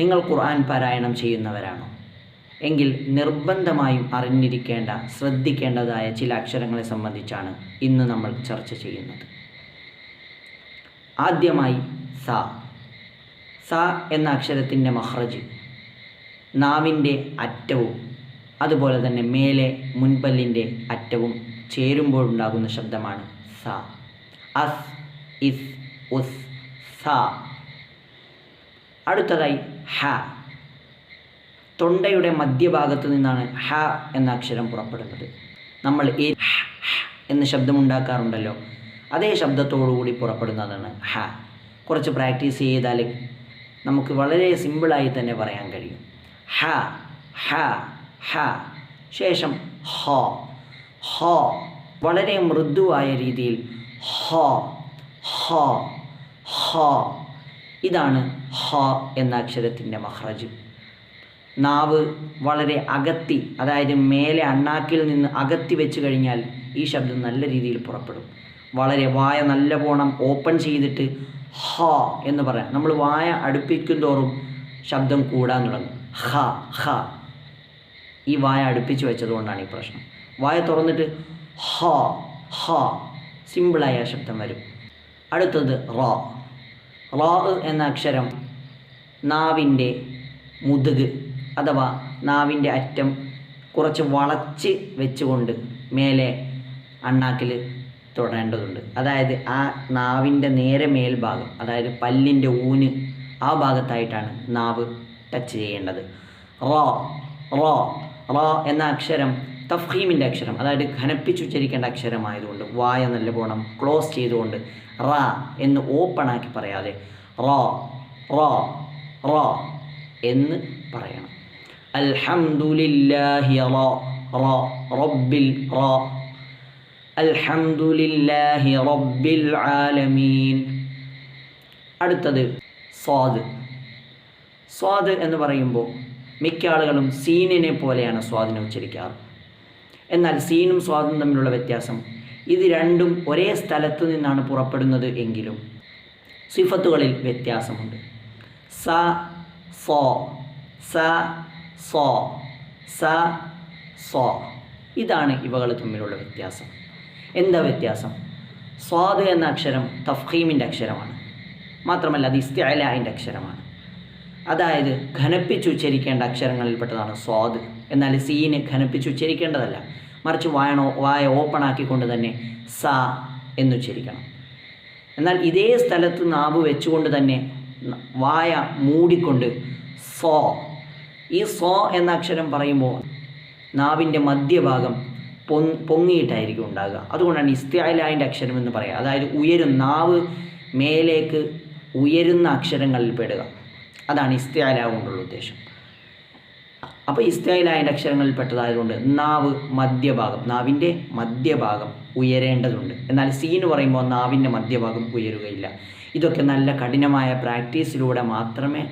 നിങ്ങൾ ഖുർആൻ പാരായണം ചെയ്യുന്നവരാണോ? എങ്കിൽ നിർബന്ധമായും അറിഞ്ഞിരിക്കേണ്ട ശ്രദ്ധിക്കേണ്ടതായ ചില അക്ഷരങ്ങളെ സംബന്ധിച്ചാണ് ഇന്ന് നമ്മൾ ചർച്ച ചെയ്യുന്നത്. ആദ്യമായി സ. സ എന്ന അക്ഷരത്തിന്റെ മഹ്റജ് നാവിന്റെ അറ്റവും അതുപോലെ തന്നെ മേലെ മുൻപല്ലിന്റെ അറ്റവും ചേരുമ്പോഴുണ്ടാകുന്ന ശബ്ദമാണ് സ. അസ് ഇസ് ഉസ് സ. അടുത്തതായി ഹ. തൊണ്ടയുടെ മധ്യഭാഗത്ത് നിന്നാണ് ഹ എന്ന അക്ഷരം പുറപ്പെടുന്നത്. നമ്മൾ ഈ എന്ന ശബ്ദമുണ്ടാക്കാറുണ്ടല്ലോ. അതേ ശബ്ദത്തോടുകൂടി പുറപ്പെടുന്നതാണ് ഹ. കുറച്ച് പ്രാക്ടീസ് ചെയ്താൽ നമുക്ക് വളരെ സിമ്പിളായി തന്നെ പറയാൻ കഴിയും. ഹ ഹ ഹ. ശേഷം ഹ. ഹ. വളരെ മൃദുവായ രീതിയിൽ ഹ ഹ ഹ. ഇതാണ് ഹ എന്ന അക്ഷരത്തിന്റെ മഹ്റജ്. നാവ് വളരെ അകത്തി അതായത് മേലെ അണ്ണാക്കിൽ നിന്ന് അകത്തി വെച്ച് കഴിഞ്ഞാൽ ഈ ശബ്ദം നല്ല രീതിയിൽ പുറപ്പെടും. വളരെ വായ നല്ല നല്ലവണ്ണം ഓപ്പൺ ചെയ്തിട്ട് ഹ എന്ന് പറയാം. നമ്മൾ വായ അടുപ്പിക്കും തോറും ശബ്ദം കൂടാൻ തുടങ്ങും. ഹ ഹ. ഈ വായ അടുപ്പിച്ച് വെച്ചതുകൊണ്ടാണ് ഈ പ്രശ്നം. വായ തുറന്നിട്ട് ഹ ഹ. സിമ്പിളായ ശബ്ദം വരും. അടുത്തത് റ. റ എന്ന അക്ഷരം നാവിന്റെ മുതുക് അഥവാ നാവിന്റെ അറ്റം കുറച്ച് വളച്ച് വെച്ചുകൊണ്ട് മേലെ അണ്ണാക്കിൽ തൊടേണ്ടതുണ്ട്. അതായത് ആ നാവിന്റെ നേരെ മേൽഭാഗം അതായത് പല്ലിന്റെ ഊന് ആ ഭാഗത്തായിട്ടാണ് നാവ് ടച്ച് ചെയ്യേണ്ടത്. റോ റോ റോ എന്ന അക്ഷരം തഫീമിന്റെ അക്ഷരം അതായത് ഘനപ്പിച്ചുച്ചരിക്കേണ്ട അക്ഷരമായതുകൊണ്ട് വായ നല്ലവണ്ണം ക്ലോസ് ചെയ്തുകൊണ്ട് റ എന്ന് ഓപ്പൺ ആക്കി പറയാതെ റോ റോ റോ എന്ന് പറയണം. അൽഹംദുലില്ലാഹി റോ റോ റബ്ബിൽ റോ. അൽഹംദുലില്ലാഹി റബ്ബിൽ ആലമീൻ. അടുത്തത് സ്വാദ്. സ്വാദ് എന്ന് പറയുമ്പോൾ മിക്ക ആളുകളും സീനിനെ പോലെയാണ് സ്വാദിനെ ഉച്ചരിക്കാറ്. എന്നാൽ സീനും സ്വാദും തമ്മിലുള്ള വ്യത്യാസം. ഇത് രണ്ടും ഒരേ സ്ഥലത്തു നിന്നാണ് പുറപ്പെടുന്നത് എങ്കിലും സിഫത്തുകളിൽ വ്യത്യാസമുണ്ട്. സ സോ സ സോ സ സോ. ഇതാണ് ഇവകൾ തമ്മിലുള്ള വ്യത്യാസം. എന്താ വ്യത്യാസം? സ്വാദ് എന്ന അക്ഷരം തഫീമിന്റെ അക്ഷരമാണ്. മാത്രമല്ല അത് ഇസ്തിഅലാന്റെ അക്ഷരമാണ്. അതായത് ഘനപ്പിച്ചുച്ചരിക്കേണ്ട അക്ഷരങ്ങളിൽപ്പെട്ടതാണ് സ്വാദ്. എന്നാൽ സീന് ഘനപ്പിച്ചുച്ചരിക്കേണ്ടതല്ല മറിച്ച് വായണോ വായ ഓപ്പൺ ആക്കിക്കൊണ്ട് തന്നെ സ എന്നുച്ചരിക്കണം. എന്നാൽ ഇതേ സ്ഥലത്ത് നാവ് വെച്ചുകൊണ്ട് തന്നെ വായ മൂടിക്കൊണ്ട് സോ. ഈ സോ എന്ന അക്ഷരം പറയുമ്പോൾ നാവിന്റെ മധ്യഭാഗം പൊങ് പൊങ്ങിയിട്ടായിരിക്കും ഉണ്ടാകുക. അതുകൊണ്ടാണ് ഇസ്തിഅലാന്റെ അക്ഷരം എന്ന് പറയുക. അതായത് ഉയരും നാവ് മേലേക്ക് ഉയരുന്ന അക്ഷരങ്ങളിൽ പെടുക. അതാണ് ഇസ്തായില കൊണ്ടുള്ള ഉദ്ദേശം. അപ്പോൾ ഇസ്തിഅലാന്റെ അക്ഷരങ്ങളിൽ പെട്ടതായതുകൊണ്ട് നാവ് മധ്യഭാഗം നാവിന്റെ മധ്യഭാഗം ഉയരേണ്ടതുണ്ട്. എന്നാൽ സീ എന്ന് പറയുമ്പോൾ നാവിന്റെ മധ്യഭാഗം ഉയരുകയില്ല. ഇതൊക്കെ നല്ല കഠിനമായ പ്രാക്ടീസിലൂടെ മാത്രമേ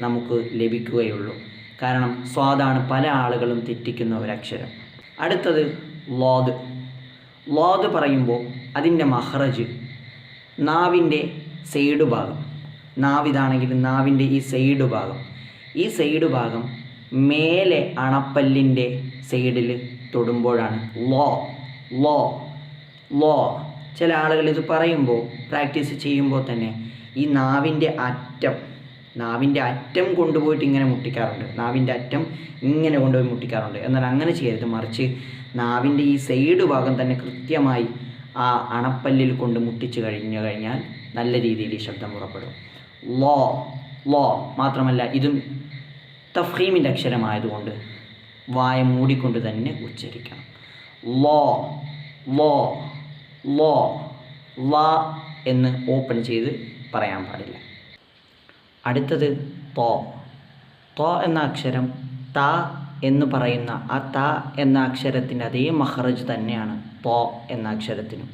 നമുക്ക് ലഭിക്കുകയുള്ളൂ. കാരണം സ്വാദാണ് പല ആളുകളും തെറ്റിക്കുന്ന ഒരക്ഷരം അടുത്തത് ലോദ്. ലോദ് പറയുമ്പോൾ അതിന്റെ മഹ്റജ് നാവിന്റെ സൈഡ് ഭാഗം നാവിതാണെങ്കിൽ നാവിന്റെ ഈ സൈഡ് ഭാഗം. ഈ സൈഡ് ഭാഗം മേലെ അണപ്പല്ലിന്റെ സൈഡിൽ തൊടുമ്പോഴാണ്. ലോ ലോ ലോ. ചില ആളുകൾ ഇത് പറയുമ്പോൾ പ്രാക്ടീസ് ചെയ്യുമ്പോൾ തന്നെ ഈ നാവിന്റെ അറ്റം നാവിന്റെ അറ്റം കൊണ്ടുപോയിട്ട് ഇങ്ങനെ മുട്ടിക്കാറുണ്ട്. നാവിന്റെ അറ്റം ഇങ്ങനെ കൊണ്ടുപോയി മുട്ടിക്കാറുണ്ട്. എന്നാൽ അങ്ങനെ ചെയ്യരുത്. മറിച്ച് നാവിന്റെ ഈ സൈഡ് ഭാഗം തന്നെ കൃത്യമായി ആ അണപ്പല്ലിൽ കൊണ്ട് മുട്ടിച്ച് കഴിഞ്ഞു കഴിഞ്ഞാൽ നല്ല രീതിയിൽ ഈ ശബ്ദം പുറപ്പെടും. ലോ ലോ മാത്രമല്ല ഇതും തഫീമിന്റെ അക്ഷരമായതുകൊണ്ട് വായ മൂടിക്കൊണ്ട് തന്നെ ഉച്ചരിക്കണം. ലോ ലോ ലോ ല എന്ന് ഓപ്പൺ ചെയ്ത് പറയാൻ പാടില്ല. അടുത്തത് തോ. തോ എന്ന അക്ഷരം ത എന്ന് പറയുന്ന ആ ത എന്ന അക്ഷരത്തിന്റെ അതേ മഹ്റജ് തന്നെയാണ് തോ എന്ന അക്ഷരത്തിനും.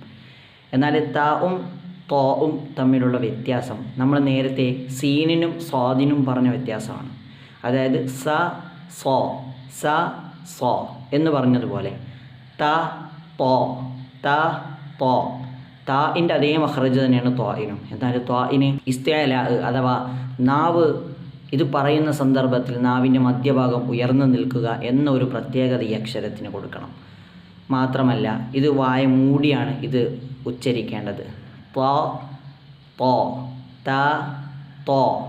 എന്നാൽ താവും തോവും തമ്മിലുള്ള വ്യത്യാസം നമ്മൾ നേരത്തെ സീനിനും സ്വാദിനും പറഞ്ഞ വ്യത്യാസമാണ്. അതായത് സ സോ സ സോ എന്ന് പറഞ്ഞതുപോലെ ത തോ ത തോ. താഇന്റെ അതേ മഹ്റജ് തന്നെയാണ് ത്വാഇനും എന്നാൽ ത്വാഇന് ഇസ്തേല അഥവാ നാവ് ഇത് പറയുന്ന സന്ദർഭത്തിൽ നാവിന്റെ മധ്യഭാഗം ഉയർന്നു നിൽക്കുക എന്നൊരു പ്രത്യേകത ഈ അക്ഷരത്തിന് കൊടുക്കണം. മാത്രമല്ല ഇത് വായ മൂടിയാണ് ഇത് ഉച്ചരിക്കേണ്ടത്. ത്വ തോ ത തോ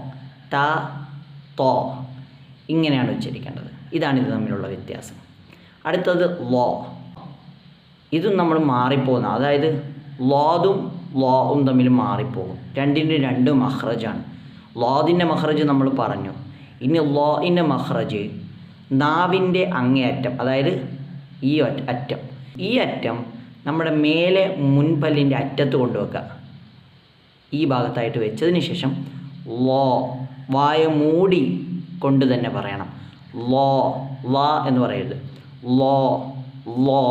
ത തോ. ഇങ്ങനെയാണ് ഉച്ചരിക്കേണ്ടത്. ഇതാണ് ഇത് തമ്മിലുള്ള വ്യത്യാസം. അടുത്തത് ലോ. ഇതും നമ്മൾ മാറിപ്പോകുന്ന. അതായത് ലോതും ലോവും തമ്മിൽ മാറിപ്പോകും. രണ്ടിന്റെ രണ്ട് മഹ്റജാണ്. ലോതിന്റെ മഹ്റജ് നമ്മൾ പറഞ്ഞു. ഇനി ലോയിന്റെ മഹ്റജ് നാവിന്റെ അങ്ങേയറ്റം അതായത് ഈ അറ്റം. ഈ അറ്റം നമ്മുടെ മേലെ മുൻപല്ലിന്റെ അറ്റത്ത് കൊണ്ടുവെക്കുക. ഈ ഭാഗത്തായിട്ട് വെച്ചതിന് ശേഷം ലോ വായ മൂടി കൊണ്ട് തന്നെ പറയണം. ലോ ലാ എന്ന് പറയരുത്. ലോ ലോ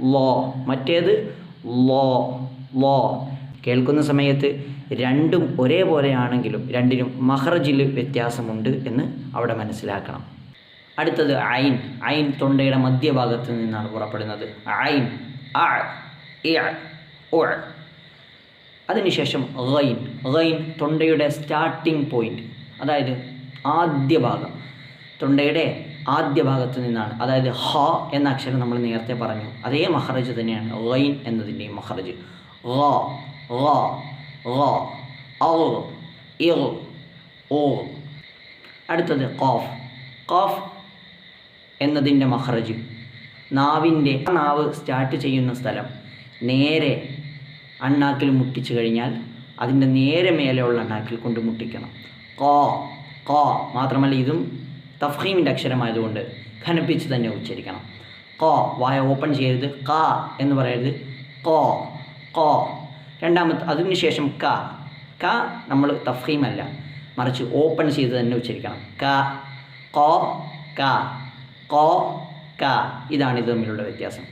ലോ മറ്റേത് ലോ ലോ കേൾക്കുന്ന സമയത്ത് രണ്ടും ഒരേപോലെയാണെങ്കിലും രണ്ടിനും മഹ്റജിൽ വ്യത്യാസമുണ്ട് എന്ന് അവിടെ മനസ്സിലാക്കണം. അടുത്തത് ഐൻ. ഐൻ തൊണ്ടയുടെ മധ്യഭാഗത്ത് നിന്നാണ് പുറപ്പെടുന്നത്. ഐൻ. അ അതിനുശേഷം റൈൻ റൈൻ തൊണ്ടയുടെ സ്റ്റാർട്ടിംഗ് പോയിന്റ് അതായത് ആദ്യ ഭാഗം. തൊണ്ടയുടെ ആദ്യ ഭാഗത്ത് നിന്നാണ് അതായത് ഹ എന്ന അക്ഷരം നമ്മൾ നേരത്തെ പറഞ്ഞു. അതേ മഹറജ് തന്നെയാണ് റൈൻ എന്നതിന്റെയും മഹറജ്. ഓ അടുത്തത് കോഫ് കോഫ് എന്നതിന്റെ മഹ്റജ്. നാവിന്റെ നാവ് സ്റ്റാർട്ട് ചെയ്യുന്ന സ്ഥലം. നേരെ അണ്ണാക്കിൽ മുട്ടിച്ചു കഴിഞ്ഞാൽ അതിന്റെ നേരെ മേലെയുള്ള അണ്ണാക്കിൽ കൊണ്ട് മുട്ടിക്കണം. കോ കോ മാത്രമല്ല ഇതും തഫീമിന്റെ അക്ഷരമായതുകൊണ്ട് ഘനപ്പിച്ച് തന്നെ ഉച്ചരിക്കണം. കോ വായ ഓപ്പൺ ചെയ്യരുത്. ക എന്ന് പറയരുത്. കോ കോ. രണ്ടാമത്തെ അതിന് ശേഷം ക. ക നമ്മൾ തഫീമല്ല മറിച്ച് ഓപ്പൺ ചെയ്ത് തന്നെ ഉച്ചരിക്കണം. ക കോ ക. കോ ക ഇതാണ് ഇത് തമ്മിലുള്ള വ്യത്യാസം.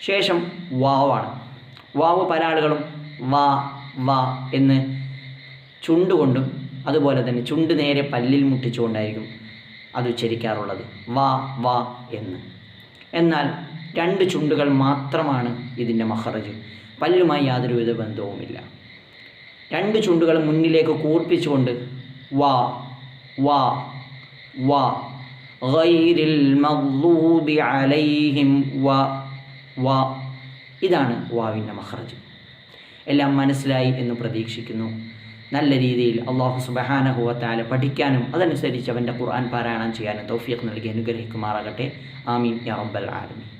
ശേഷം വാവാണ്. വാവ് പല ആളുകളും വാ വാ എന്ന് ചുണ്ടുകൊണ്ടും അതുപോലെ തന്നെ ചുണ്ട് നേരെ പല്ലിൽ മുട്ടിച്ചുകൊണ്ടായിരിക്കും അത് ഉച്ചരിക്കാറുള്ളത്. വാ വാ എന്ന്. എന്നാൽ രണ്ട് ചുണ്ടുകൾ മാത്രമാണ് ഇതിന്റെ മഹറജ്. പല്ലുമായി യാതൊരുവിധ ബന്ധവുമില്ല. രണ്ട് ചുണ്ടുകൾ മുന്നിലേക്ക് കൂർപ്പിച്ചുകൊണ്ട് വാ വാ വാ ഗൈരിൽ المغضوب عليهم വ വ. ഇതാണ് വാവിന്റെ മഹ്റജ് എല്ലാം മനസ്സിലായി എന്ന് പ്രതീക്ഷിക്കുന്നു. നല്ല രീതിയിൽ അള്ളാഹു സുബഹാനഹുവത്താല പഠിക്കാനും അതനുസരിച്ച് അവന്റെ ഖുർആൻ പാരായണം ചെയ്യാനും തൗഫീഖ് നൽകി അനുഗ്രഹിക്കുമാറാകട്ടെ. ആമീൻ. യാ റബ്ബൽ ആലമീൻ.